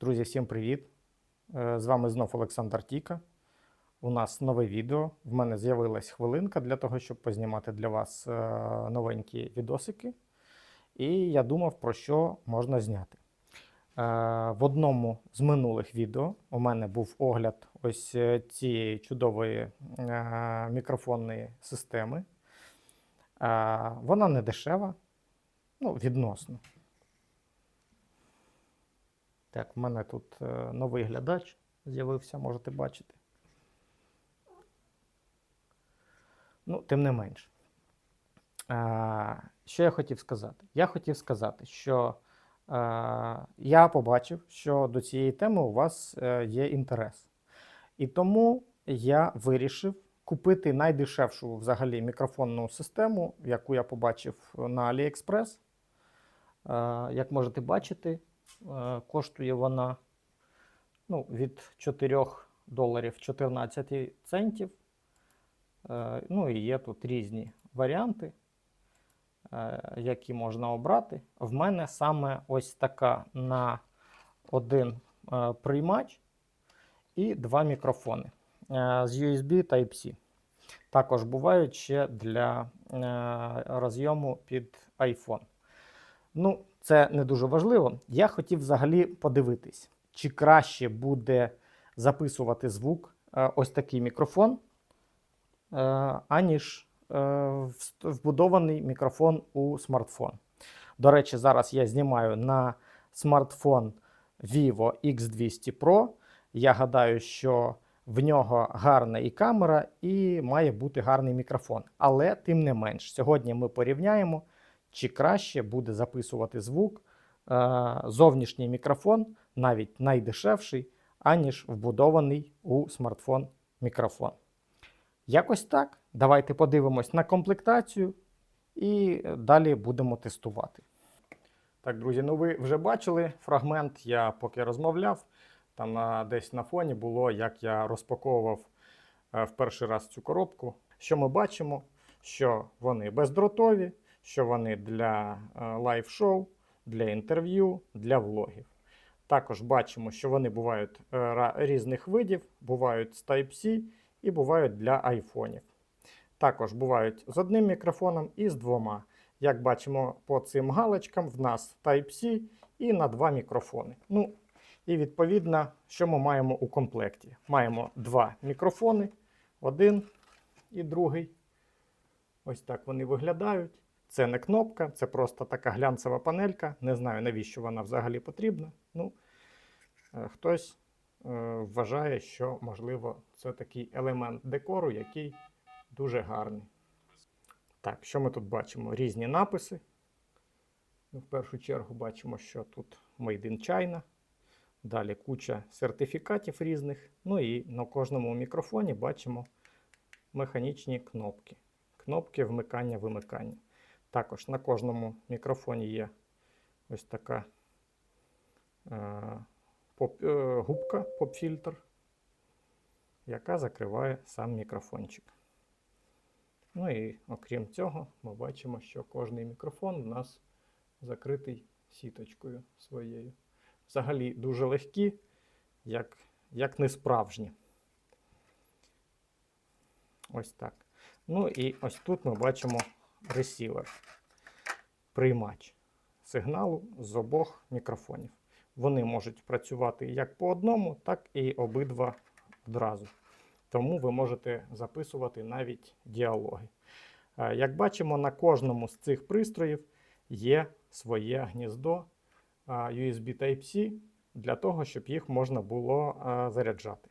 Друзі, всім привіт! Е, З вами знов Олександр Тіка. У нас нове відео. В мене з'явилась хвилинка для того, щоб познімати для вас е, новенькі відосики. І я думав, про що можна зняти. Е, В одному з минулих відео у мене був огляд ось цієї чудової мікрофонної системи. Вона не дешева, ну, відносно. Так, в мене тут е, новий глядач з'явився, можете бачити. Ну, тим не менш. Е, що я хотів сказати? Я хотів сказати, що е, я побачив, що до цієї теми у вас є інтерес. І тому я вирішив купити найдешевшу взагалі мікрофонну систему, яку я побачив на AliExpress. Е, як можете бачити, коштує вона ну, від 4 доларів 14 центів. Е, Ну і є тут різні варіанти, е, які можна обрати. В мене саме ось така на один е, приймач і два мікрофони е, з USB Type-C. Також бувають ще для е, розйому під iPhone. Ну, це не дуже важливо. Я хотів взагалі подивитись, чи краще буде записувати звук е, ось такий мікрофон, е, аніж е, вбудований мікрофон у смартфон. До речі, зараз я знімаю на смартфон Vivo X200 Pro. Я гадаю, що в нього гарна і камера, і має бути гарний мікрофон. Але тим не менш, сьогодні ми порівняємо чи краще буде записувати звук е, зовнішній мікрофон, навіть найдешевший, аніж вбудований у смартфон мікрофон. Якось так. Давайте подивимось на комплектацію і далі будемо тестувати. Так, друзі, ну ви вже бачили фрагмент, я поки розмовляв. Там на, десь на фоні було, як я розпаковував е, в перший раз цю коробку. Що ми бачимо? Що вони бездротові, що вони для е, лайв-шоу, для інтерв'ю, для влогів. Також бачимо, що вони бувають е, різних видів, бувають з Type-C і бувають для айфонів. Також бувають з одним мікрофоном і з двома. Як бачимо по цим галочкам, в нас Type-C і на два мікрофони. Ну, і відповідно, що ми маємо у комплекті? Маємо два мікрофони, один і другий. Ось так вони виглядають. Це не кнопка, це просто така глянцева панелька. Не знаю, навіщо вона взагалі потрібна. Ну, е, хтось е, вважає, що, можливо, це такий елемент декору, який дуже гарний. Так, що ми тут бачимо? Різні написи. В першу чергу бачимо, що тут Made in China. Далі куча сертифікатів різних. Ну і на кожному мікрофоні бачимо механічні кнопки. Кнопки вмикання-вимикання. Також на кожному мікрофоні є ось така е, е, губка, поп-фільтр, яка закриває сам мікрофончик. Ну і окрім цього, ми бачимо, що кожний мікрофон у нас закритий сіточкою своєю. Взагалі дуже легкі, як, як не справжні. Ось так. Ну і ось тут ми бачимо ресівер, приймач сигналу з обох мікрофонів. Вони можуть працювати як по одному, так і обидва одразу. Тому ви можете записувати навіть діалоги. Е, Як бачимо, на кожному з цих пристроїв є своє гніздо USB Type-C для того, щоб їх можна було заряджати.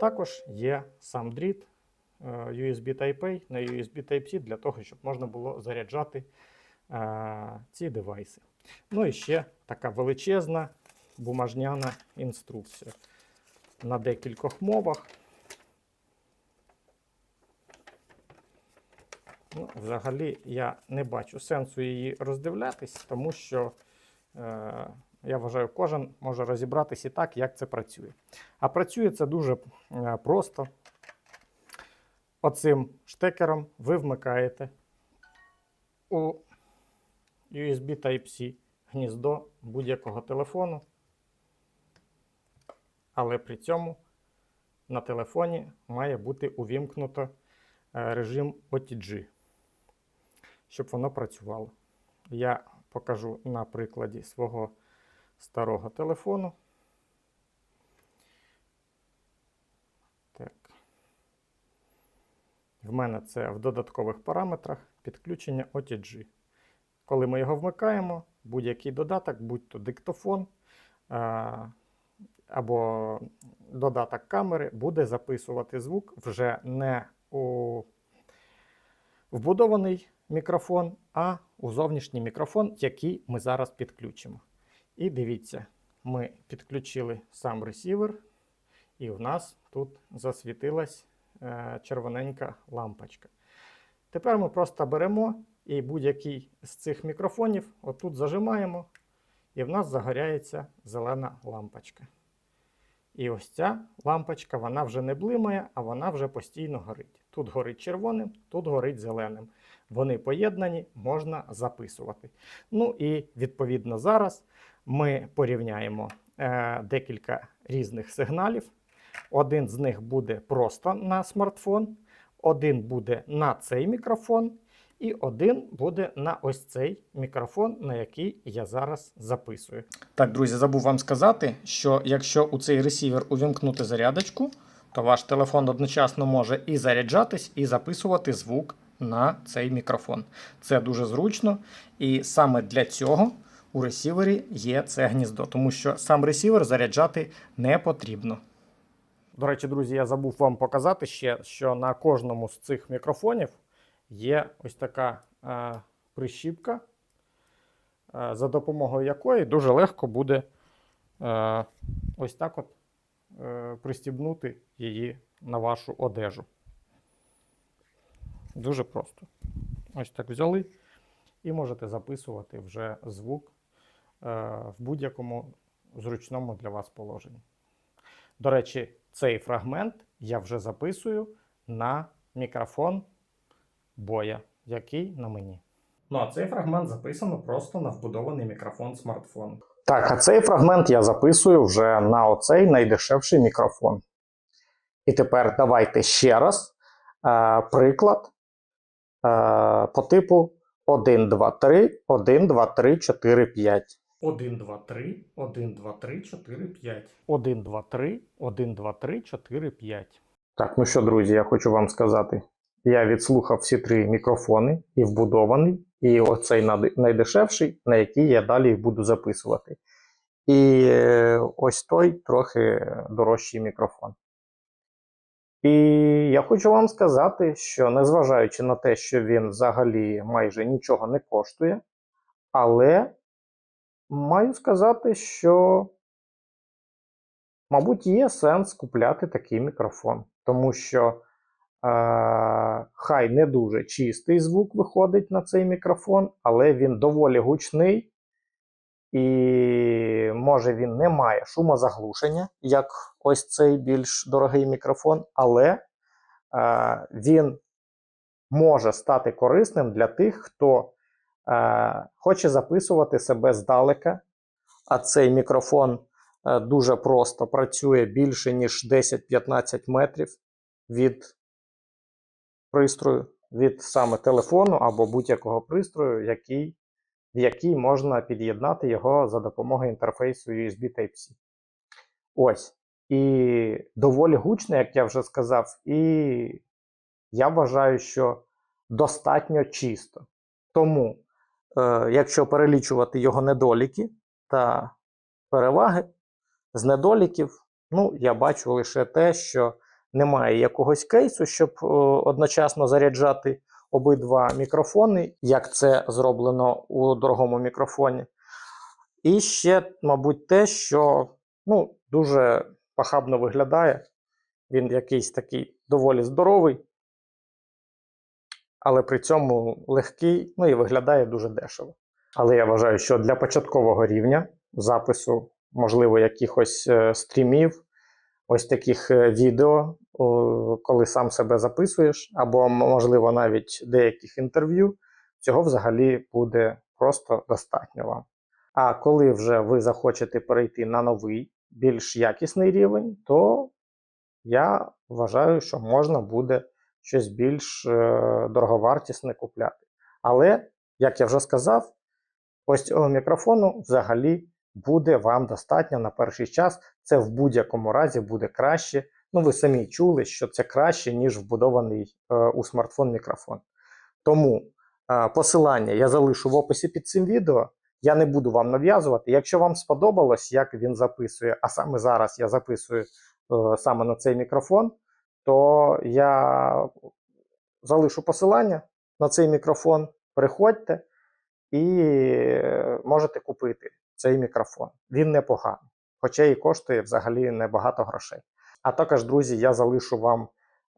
Також є сам дріт е, USB Type-A на USB Type-C для того, щоб можна було заряджати е, ці девайси. Ну і ще така величезна бумажняна інструкція на декількох мовах. Ну, взагалі я не бачу сенсу її роздивлятись, тому що е, я вважаю, кожен може розібратись і так, як це працює. А працює це дуже е, просто. Оцим штекером ви вмикаєте у USB Type-C гніздо будь-якого телефону. але при цьому на телефоні має бути увімкнуто е, режим OTG, щоб воно працювало. Я покажу на прикладі свого старого телефону. Так. В мене це в додаткових параметрах підключення OTG. Коли ми його вмикаємо, будь-який додаток, будь то диктофон або додаток камери, буде записувати звук вже не у вбудований мікрофон, а у зовнішній мікрофон, який ми зараз підключимо. І дивіться, ми підключили сам ресівер, і в нас тут засвітилась е, червоненька лампочка. Тепер ми просто беремо і будь-який з цих мікрофонів отут зажимаємо, і в нас загоряється зелена лампочка. І ось ця лампочка, вона вже не блимає, а вона вже постійно горить. Тут горить червоним, тут горить зеленим. Вони поєднані, можна записувати. Ну і відповідно зараз ми порівняємо е, декілька різних сигналів. Один з них буде просто на смартфон, один буде на цей мікрофон, і один буде на ось цей мікрофон, на який я зараз записую. Так, друзі, забув вам сказати, що якщо у цей ресівер увімкнути зарядочку, то ваш телефон одночасно може і заряджатись, і записувати звук на цей мікрофон. Це дуже зручно, і саме для цього у ресівері є це гніздо, тому що сам ресівер заряджати не потрібно. До речі, друзі, я забув вам показати ще, що на кожному з цих мікрофонів є ось така е, прищіпка, е, за допомогою якої дуже легко буде е, ось так от е, пристібнути її на вашу одежу. Дуже просто. Ось так взяли і можете записувати вже звук е, в будь-якому зручному для вас положенні. До речі, цей фрагмент я вже записую на мікрофон боя, який на мені. Ну, а цей фрагмент записано просто на вбудований мікрофон смартфону. Так, а цей фрагмент я записую вже на оцей найдешевший мікрофон. І тепер давайте ще раз е, приклад е, по типу 1, 2, 3, 1, 2, 3, 4, 5. 1, 2, 3, 1, 2, 3, 4, 5. 1, 2, 3, 1, 2, 3, 4, 5. Так, ну що, друзі, я хочу вам сказати. Я відслухав всі три мікрофони і вбудований, і оцей найдешевший, на який я далі буду записувати. І е, ось той трохи дорожчий мікрофон. І я хочу вам сказати, що незважаючи на те, що він взагалі майже нічого не коштує, але маю сказати, що, мабуть, є сенс купляти такий мікрофон, тому що е, хай не дуже чистий звук виходить на цей мікрофон, але він доволі гучний. І може він не має шумозаглушення, як ось цей більш дорогий мікрофон, але е, він може стати корисним для тих, хто хоче записувати себе здалека, а цей мікрофон е, дуже просто працює більше, ніж 10-15 метрів від пристрою, від саме телефону або будь-якого пристрою, який в який можна під'єднати його за допомогою інтерфейсу USB Type-C. Ось. І доволі гучно, як я вже сказав, і я вважаю, що достатньо чисто. Тому, е, якщо перелічувати його недоліки та переваги, з недоліків, ну, я бачу лише те, що немає якогось кейсу, щоб е, одночасно заряджати обидва мікрофони, як це зроблено у дорогому мікрофоні. І ще, мабуть, те, що ну, дуже похабно виглядає. Він якийсь такий доволі здоровий, але при цьому легкий, ну і виглядає дуже дешево. Але я вважаю, що для початкового рівня запису, можливо, якихось е, стрімів, ось таких е, відео, коли сам себе записуєш, або, можливо, навіть деяких інтерв'ю, цього взагалі буде просто достатньо вам. А коли вже ви захочете перейти на новий більш якісний рівень, то я вважаю, що можна буде щось більш е, дороговартісне купляти. Але, як я вже сказав, ось цього мікрофону взагалі буде вам достатньо на перший час. Це в будь-якому разі буде краще. Ну, ви самі чули, що це краще, ніж вбудований е, у смартфон мікрофон. Тому е, посилання я залишу в описі під цим відео. Я не буду вам нав'язувати. Якщо вам сподобалось, як він записує, а саме зараз я записую е, саме на цей мікрофон, то я залишу посилання на цей мікрофон. Переходьте і е, можете купити цей мікрофон. Він непоганий, хоча і коштує взагалі небагато грошей. А також, друзі, я залишу вам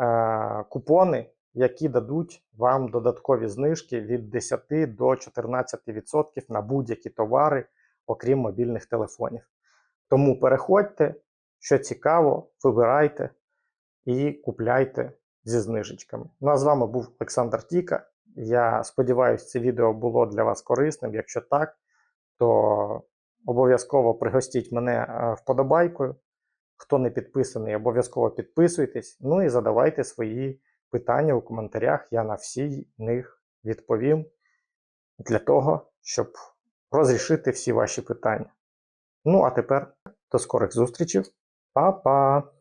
е, купони, які дадуть вам додаткові знижки від 10 до 14% на будь-які товари, окрім мобільних телефонів. Тому переходьте, що цікаво, вибирайте і купляйте зі знижечками. Ну а з вами був Олександр Тіка. Я сподіваюся, це відео було для вас корисним. Якщо так, то обов'язково пригостіть мене е, вподобайкою. Хто не підписаний, обов'язково підписуйтесь. Ну і задавайте свої питання у коментарях. Я на всі них відповім для того, щоб розрішити всі ваші питання. Ну а тепер до скорих зустрічей. Па-па!